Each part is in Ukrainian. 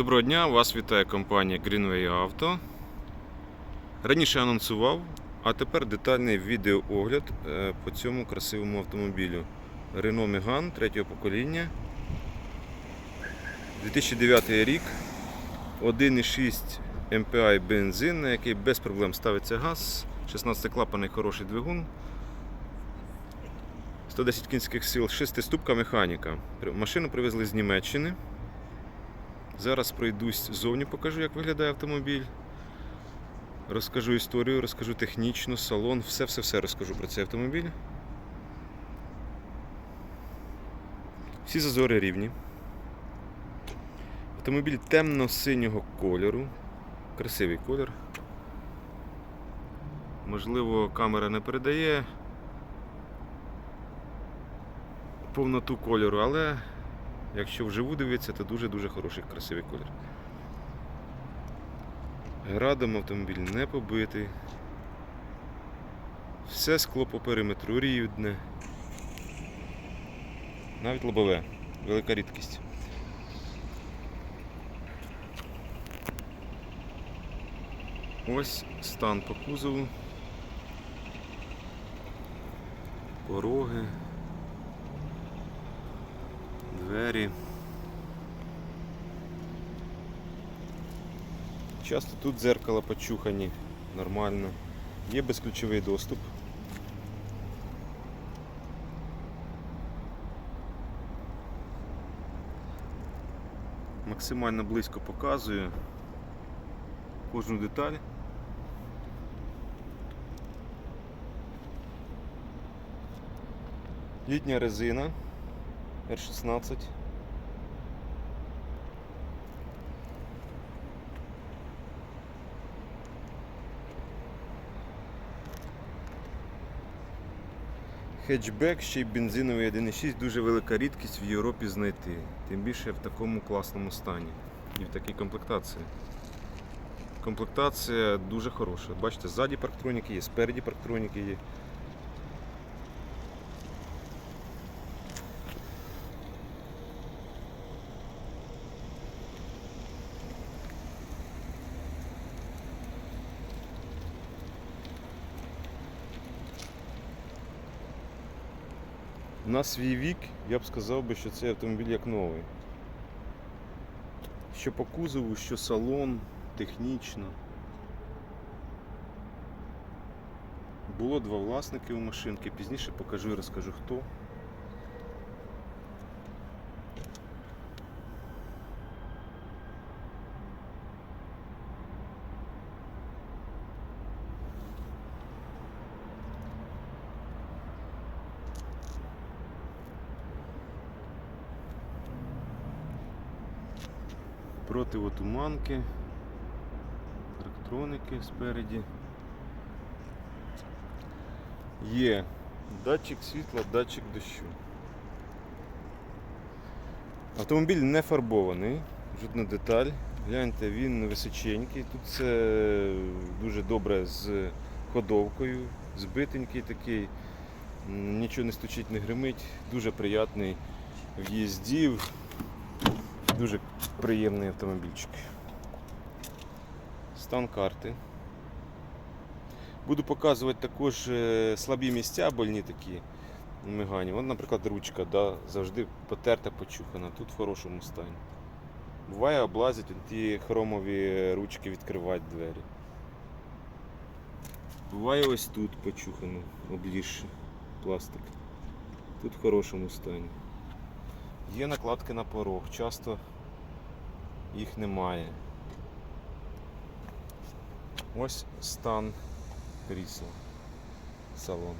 Доброго дня, вас вітає компанія Greenway Auto. Раніше анонсував, а тепер детальний відеоогляд е, по цьому красивому автомобілю. Renault Megane третього покоління. 2009 рік. 1,6 MPI бензин, на який без проблем ставиться газ. 16 клапаний хороший двигун. 110 кінських сил, 6 ступка механіка. Машину привезли з Німеччини. Зараз пройдусь ззовні, покажу, як виглядає автомобіль. Розкажу історію, розкажу технічно, салон, все-все-все розкажу про цей автомобіль. Всі зазори рівні. Автомобіль темно-синього кольору. Красивий колір. Можливо, камера не передає повноту кольору, але Якщо вживу дивитися, то дуже-дуже хороший красивий колір. Градом автомобіль не побитий. Все скло по периметру рівне. Навіть лобове. Велика рідкість. Ось стан по кузову. Пороги. Двері. Часто тут дзеркала почухані, нормально. Є безключовий доступ. Максимально близько показую кожну деталь. Літня резина R16. Хетчбек, ще й бензиновий 1.6 дуже велика рідкість в Європі знайти. Тим більше в такому класному стані і в такій комплектації. Комплектація дуже хороша. Бачите, ззаді парктроніки є, спереді парктроніки є. На свій вік я б сказав би, що цей автомобіль як новий. Що по кузову, що салон, технічно. Було два власники у машинки, пізніше покажу і розкажу хто. Противотуманки, електроники спереді. Є датчик світла, датчик дощу. Автомобіль не фарбований, жодна деталь. Гляньте, він височенький. Тут все дуже добре з ходовкою, збитенький такий, нічого не стучить, не гримить, дуже приятний в їзді. Дуже приємний автомобільчик. Стан карти. Буду показувати також е, слабі місця, больні такі мигані. От, наприклад, ручка да, завжди потерта, почухана, тут в хорошому стані. Буває облазять ті хромові ручки відкривати двері. Буває ось тут почухано, облізше пластик. Тут в хорошому стані. Є накладки на порог, часто їх немає. Ось стан крісла, салон.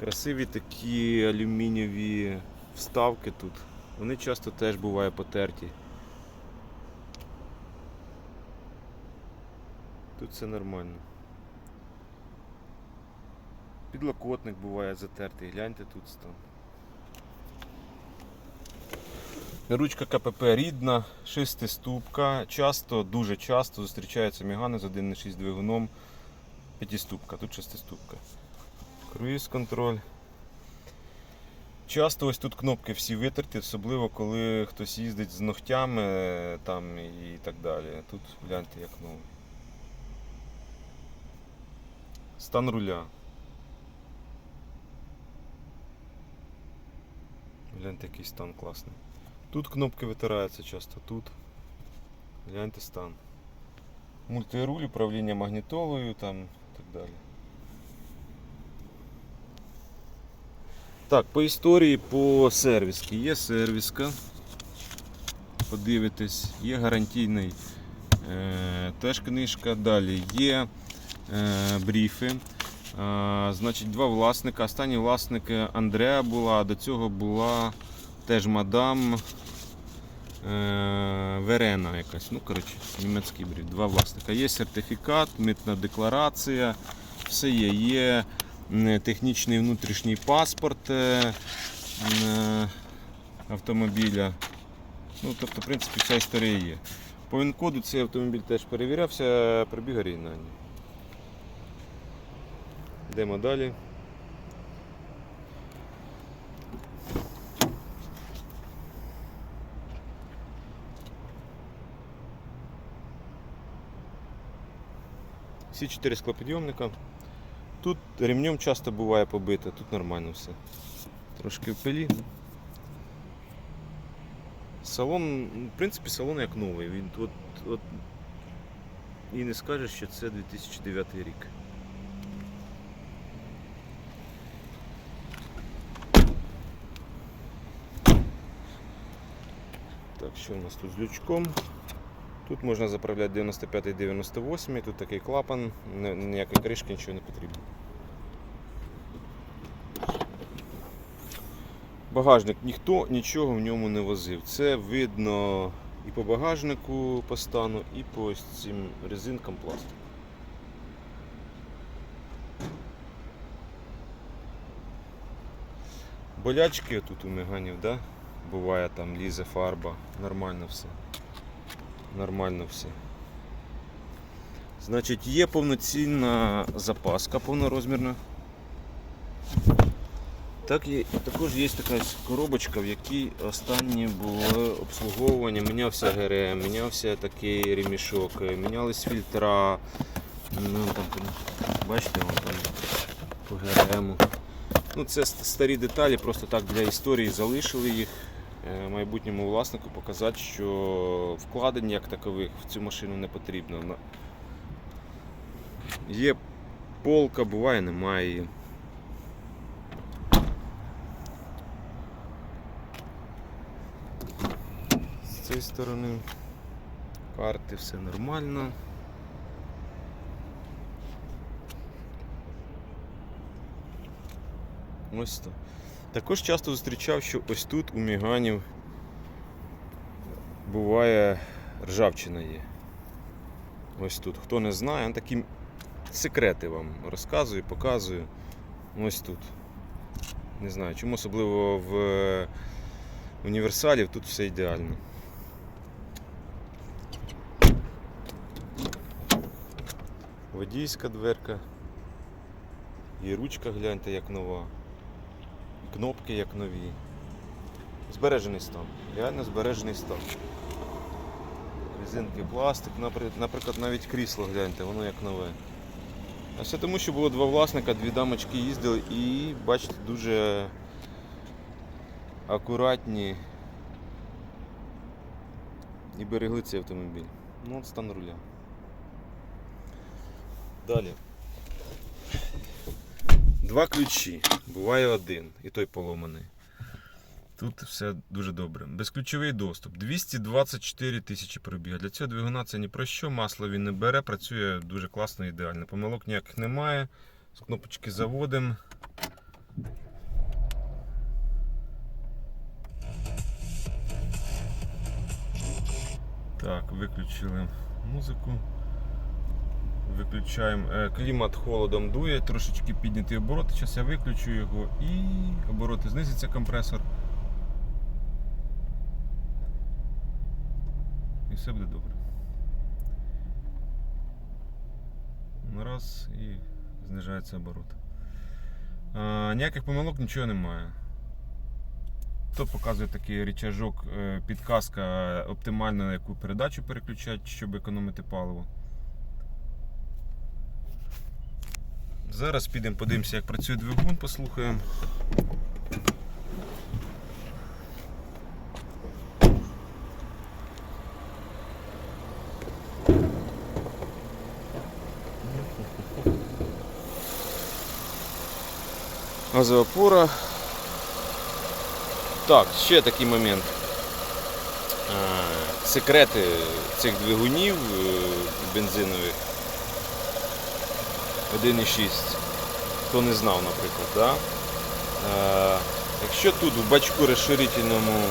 Красиві такі алюмінієві вставки тут. Вони часто теж бувають потерті. Тут все нормально. Підлокотник буває затертий, гляньте тут стан. Ручка КПП рідна, шестиступка. Часто, дуже часто зустрічаються мігани з 1.6 двигуном. П'ятиступка, тут шестиступка. Круїз контроль. Часто ось тут кнопки всі витерті, особливо коли хтось їздить з ногтями е, там і так далі. Тут гляньте як новий. Стан руля. Гляньте, який стан класний. Тут кнопки витираються часто, тут. Гляньте стан. Мультируль, управління магнітолою там і так далі. Так, по історії по сервіски. Є сервіска. Подивитесь, є гарантійний е, теж книжка. Далі є е, бріфи. Е, значить, два власника. Останній власник Андреа була, а до цього була теж мадам е, Верена якась. Ну, коротше, німецький бріф. Два власника. Є сертифікат, митна декларація, все є. Є технічний внутрішній паспорт е, м, автомобіля. Ну, тобто, в принципі, вся історія є. По ВІН-коду цей автомобіль теж перевірявся, пробіг оригінальний. Йдемо далі. Всі чотири склопідйомника. Тут ремнем часто буває побито, тут нормально все. Трошки в пилі. Салон, в принципі, салон як новий. Він от, от, і не скажеш, що це 2009 рік. Так, що у нас тут з лючком? Тут можна заправляти 95-98, тут такий клапан, ніякої кришки, нічого не потрібно. Багажник ніхто нічого в ньому не возив. Це видно і по багажнику по стану, і по цим резинкам пластику. Болячки тут у меганів, да? Буває там лізе фарба, нормально все. Нормально все. Значить, є повноцінна запаска повнорозмірна. Так також є така коробочка, в якій останнє було обслуговування, мінявся ГРМ, мінявся такий ремішок, мінялись фільтра. Ну, там, бачите, вон там по ГРМу. Ну, це старі деталі, просто так для історії залишили їх майбутньому власнику показати, що вкладень як такових в цю машину не потрібно. Є полка, буває, немає її. З цієї сторони карти все нормально. Ось то. Також часто зустрічав, що ось тут у міганів буває ржавчина є. Ось тут. Хто не знає, такі секрети вам розказую, показую. Ось тут. Не знаю, чому особливо в е, універсалів тут все ідеально. Водійська дверка. І ручка гляньте як нова. Кнопки як нові. Збережений стан. Реально збережений стан. Резинки, пластик, наприклад, навіть крісло гляньте, воно як нове. А все тому, що було два власника, дві дамочки їздили і, бачите, дуже акуратні і берегли цей автомобіль. Ну, от стан руля. Далі. Два ключі. Буває один, і той поломаний. Тут все дуже добре. Безключовий доступ. 224 тисячі пробіга. Для цього двигуна це ні про що, масло він не бере, працює дуже класно ідеально. Помилок ніяких немає. З кнопочки заводимо. Так, виключили музику. Виключаємо Е, клімат холодом дує, трошечки підняті обороти. Зараз я виключу його і обороти знизиться компресор. І все буде добре. Раз і знижається оборот. А, ніяких помилок нічого немає. То показує такий рычажок, е, підказка оптимально на яку передачу переключати, щоб економити паливо. Зараз підемо подивимося, як працює двигун, послухаємо. Газова опора. Так, ще такий момент. Е, Секрети цих двигунів е, бензинових 1,6. Хто не знав, наприклад. Да? Е, Якщо тут в бачку розширительному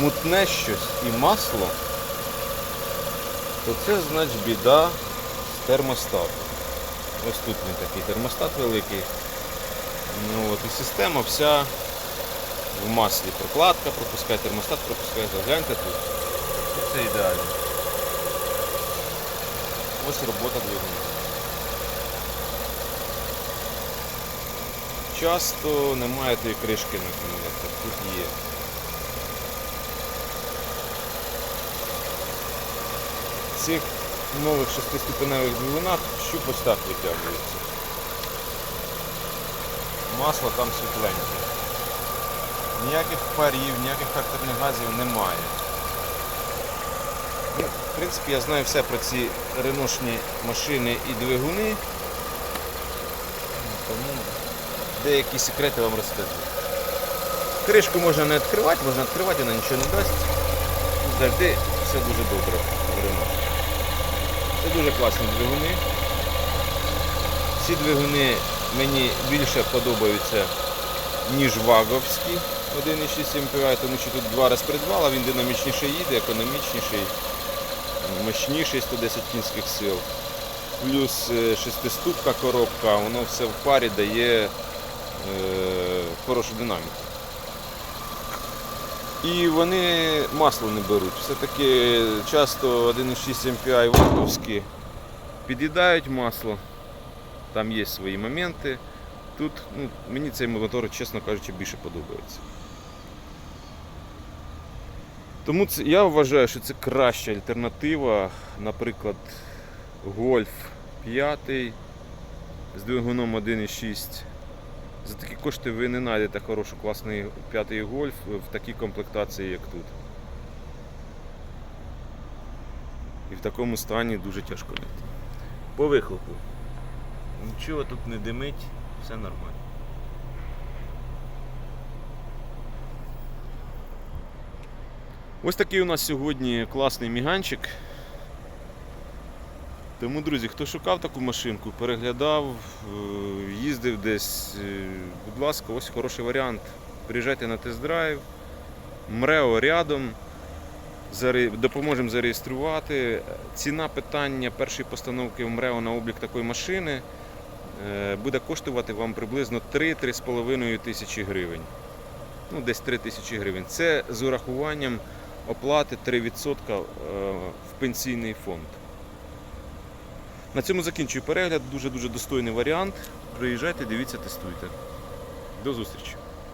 мутне щось і масло, то це значить біда з термостатом. Ось тут він такий термостат великий. Ну, от, і система вся в маслі. Прокладка пропускає, термостат пропускає. Гляньте тут. Це ідеально. Ось робота двигуна. Часто немає тієї кришки на акумулятор. Тут є. В цих нових шестиступеневих двигунах щуп ось так витягується. Масло там світленьке. Ніяких парів, ніяких характерних газів немає. Ну, в принципі, я знаю все про ці реношні машини і двигуни. Тому деякі секрети вам розкажу. Кришку можна не відкривати, можна відкривати, вона нічого не дасть. Завжди все дуже добре Renault. Це дуже класні двигуни. Ці двигуни мені більше подобаються, ніж ваговські 1,6 MPI, тому що тут два розпредвала, він динамічніше їде, економічніший, мощніший 110 кінських сил. Плюс е, шестиступка коробка, воно все в парі дає хорошу динаміку. І вони масло не беруть. Все-таки часто 1,6 MPI ваговські під'їдають масло. Там є свої моменти. Тут ну, мені цей мотор, чесно кажучи, більше подобається. Тому це, я вважаю, що це краща альтернатива, наприклад, Golf 5 з двигуном 1,6. За такі кошти ви не знайдете хороший класний п'ятий гольф в такій комплектації, як тут. І в такому стані дуже тяжко знайти. По вихлопу. Нічого тут не димить, все нормально. Ось такий у нас сьогодні класний міганчик. Тому, друзі, хто шукав таку машинку, переглядав, е, їздив десь, е, будь ласка, ось хороший варіант. Приїжджайте на тест-драйв, МРЕО рядом, допоможемо зареєструвати. Ціна питання першої постановки в МРЕО на облік такої машини е, буде коштувати вам приблизно 3-3,5 тисячі гривень. Ну, десь 3 тисячі гривень. Це з урахуванням оплати 3% е, в пенсійний фонд. На цьому закінчую перегляд. Дуже-дуже достойний варіант. Приїжджайте, дивіться, тестуйте. До зустрічі!